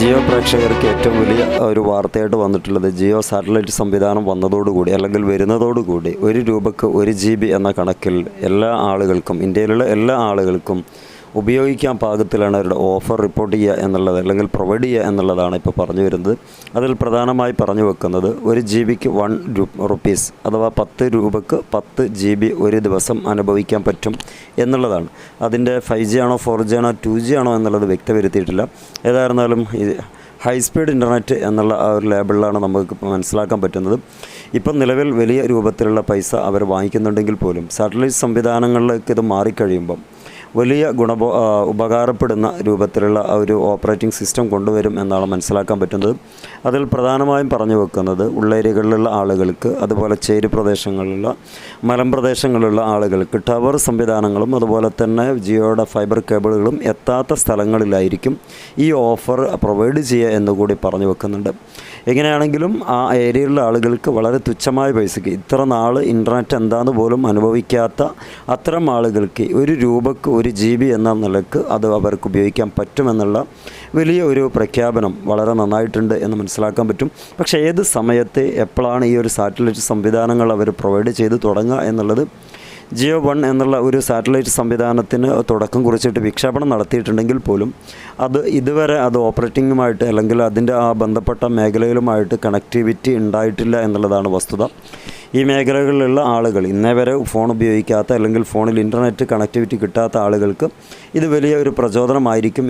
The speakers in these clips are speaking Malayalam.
ജിയോ പ്രേക്ഷകർക്ക് ഏറ്റവും വലിയ ഒരു വാർത്തയായിട്ട് വന്നിട്ടുള്ളത് ജിയോ സാറ്റലൈറ്റ് സംവിധാനം വന്നതോടുകൂടി അല്ലെങ്കിൽ വരുന്നതോടുകൂടി ഒരു രൂപക്ക് ഒരു ജി എന്ന കണക്കിൽ എല്ലാ ആളുകൾക്കും ഇന്ത്യയിലുള്ള എല്ലാ ആളുകൾക്കും ഉപയോഗിക്കാൻ പാകത്തിലാണ് അവരുടെ ഓഫർ റിപ്പോർട്ട് ചെയ്യുക എന്നുള്ളത് അല്ലെങ്കിൽ പ്രൊവൈഡ് ചെയ്യുക എന്നുള്ളതാണ് ഇപ്പോൾ പറഞ്ഞു വരുന്നത്. അതിൽ പ്രധാനമായി പറഞ്ഞു വെക്കുന്നത് ഒരു ജി ബിക്ക് വൺ റുപ്പീസ് അഥവാ പത്ത് രൂപക്ക് പത്ത് ജി ബി ഒരു ദിവസം അനുഭവിക്കാൻ പറ്റും എന്നുള്ളതാണ്. അതിന്റെ ഫൈവ് ജി ആണോ ഫോർ ജി ആണോ ടു ജി ആണോ എന്നുള്ളത് വ്യക്തവരുത്തിയിട്ടില്ല. ഏതായിരുന്നാലും ഹൈ സ്പീഡ് ഇന്റർനെറ്റ് എന്നുള്ള ആ ഒരു ലേബിളിലാണ് നമുക്ക് മനസ്സിലാക്കാൻ പറ്റുന്നത്. ഇപ്പം നിലവിൽ വലിയ രൂപത്തിലുള്ള പൈസ അവർ വാങ്ങിക്കുന്നുണ്ടെങ്കിൽ പോലും സാറ്റലൈറ്റ് സംവിധാനങ്ങളിലേക്ക് ഇത് മാറിക്കഴിയുമ്പം വലിയ ഗുണബോ ഉപകാരപ്പെടുന്ന രൂപത്തിലുള്ള ഒരു ഓപ്പറേറ്റിംഗ് സിസ്റ്റം കൊണ്ടുവരും എന്നാണ് മനസ്സിലാക്കാൻ പറ്റുന്നത്. അതിൽ പ്രധാനമായും പറഞ്ഞു വെക്കുന്നത് ഉള്ളേരിയകളിലുള്ള ആളുകൾക്ക് അതുപോലെ ചേരി പ്രദേശങ്ങളിലുള്ള മലമ്പ്രദേശങ്ങളിലുള്ള ആളുകൾക്ക് ടവർ സംവിധാനങ്ങളും അതുപോലെ തന്നെ ജിയോയുടെ ഫൈബർ കേബിളുകളും എത്താത്ത സ്ഥലങ്ങളിലായിരിക്കും ഈ ഓഫർ പ്രൊവൈഡ് ചെയ്യുക എന്നുകൂടി പറഞ്ഞു വെക്കുന്നുണ്ട്. എങ്ങനെയാണെങ്കിലും ആ ഏരിയയിലുള്ള ആളുകൾക്ക് വളരെ തുച്ഛമായ പൈസയ്ക്ക് ഇത്ര നാൾ ഇന്റർനെറ്റ് എന്താണെന്ന് പോലും അനുഭവിക്കാത്ത അത്തരം ആളുകൾക്ക് ഒരു രൂപക്ക് ഒരു ജി ബി എന്ന നിലയ്ക്ക് അത് അവർക്ക് ഉപയോഗിക്കാൻ പറ്റുമെന്നുള്ള വലിയ ഒരു പ്രഖ്യാപനം വളരെ നന്നായിട്ടുണ്ട് എന്ന് മനസ്സിലാക്കാൻ പറ്റും. പക്ഷേ ഏത് സമയത്ത് എപ്പോഴാണ് ഈ ഒരു സാറ്റലൈറ്റ് സംവിധാനങ്ങൾ അവർ പ്രൊവൈഡ് ചെയ്ത് തുടങ്ങുക എന്നുള്ളത് ജിയോ വൺ എന്നുള്ള ഒരു സാറ്റലൈറ്റ് സംവിധാനത്തിന് തുടക്കം കുറിച്ചിട്ട് വിക്ഷേപണം നടത്തിയിട്ടുണ്ടെങ്കിൽ പോലും അത് ഇതുവരെ അത് ഓപ്പറേറ്റിങ്ങുമായിട്ട് അല്ലെങ്കിൽ അതിന്റെ ആ ബന്ധപ്പെട്ട മേഖലയിലുമായിട്ട് കണക്ടിവിറ്റി ഉണ്ടായിട്ടില്ല എന്നുള്ളതാണ് വസ്തുത. ഈ മേഖലകളിലുള്ള ആളുകൾ ഇന്നേ വരെ ഫോൺ ഉപയോഗിക്കാത്ത അല്ലെങ്കിൽ ഫോണിൽ ഇന്റർനെറ്റ് കണക്ടിവിറ്റി കിട്ടാത്ത ആളുകൾക്ക് ഇത് വലിയ ഒരു പ്രചോദനമായിരിക്കും.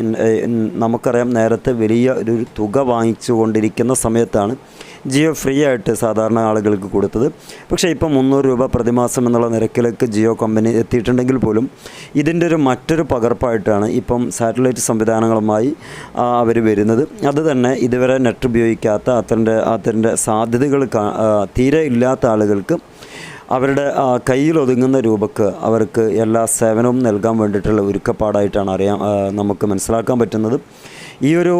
നമുക്കറിയാം നേരത്തെ വലിയ ഒരു തുക വാങ്ങിച്ചു കൊണ്ടിരിക്കുന്ന സമയത്താണ് ജിയോ ഫ്രീ ആയിട്ട് സാധാരണ ആളുകൾക്ക് കൊടുത്തത്. പക്ഷേ ഇപ്പം മുന്നൂറ് രൂപ പ്രതിമാസം എന്നുള്ള നിരക്കിലേക്ക് ജിയോ കമ്പനി എത്തിയിട്ടുണ്ടെങ്കിൽ പോലും ഇതിന്റെ ഒരു മറ്റൊരു പകർപ്പായിട്ടാണ് ഇപ്പം സാറ്റലൈറ്റ് സംവിധാനങ്ങളുമായി അവർ വരുന്നത്. അതുതന്നെ ഇതുവരെ നെറ്റ് ഉപയോഗിക്കാത്ത അത്തരന്റെ അത്തരന്റെ സാധ്യതകൾ തീരെ ഇല്ലാത്ത ആളുകൾക്ക് അവരുടെ കയ്യിലൊതുങ്ങുന്ന രൂപക്ക് അവർക്ക് എല്ലാ സേവനവും നൽകാൻ വേണ്ടിയിട്ടുള്ള ഒരുക്കപ്പാടായിട്ടാണ് അറിയാൻ നമുക്ക് മനസ്സിലാക്കാൻ പറ്റുന്നത്. ഈ ഒരു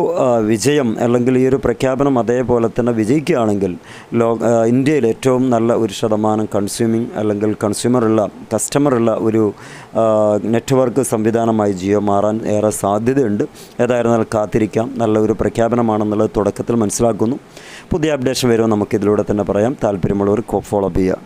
വിജയം അല്ലെങ്കിൽ ഈ ഒരു പ്രഖ്യാപനം അതേപോലെ തന്നെ വിജയിക്കുകയാണെങ്കിൽ ലോ ഇന്ത്യയിൽ ഏറ്റവും നല്ല ഒരു ശതമാനം കൺസ്യൂമിങ് അല്ലെങ്കിൽ കൺസ്യൂമറുള്ള കസ്റ്റമറുള്ള ഒരു നെറ്റ്വർക്ക് സംവിധാനമായി ജിയോ മാറാൻ ഏറെ സാധ്യതയുണ്ട്. ഏതായിരുന്നാലും കാത്തിരിക്കാം. നല്ല ഒരു പ്രഖ്യാപനമാണെന്നുള്ളത് തുടക്കത്തിൽ മനസ്സിലാക്കുന്നു. പുതിയ അപ്ഡേഷൻ വരുമ്പോൾ നമുക്കിതിലൂടെ തന്നെ പറയാം. താല്പര്യമുള്ളവർ ഫോളോ അപ്പ് ചെയ്യുക.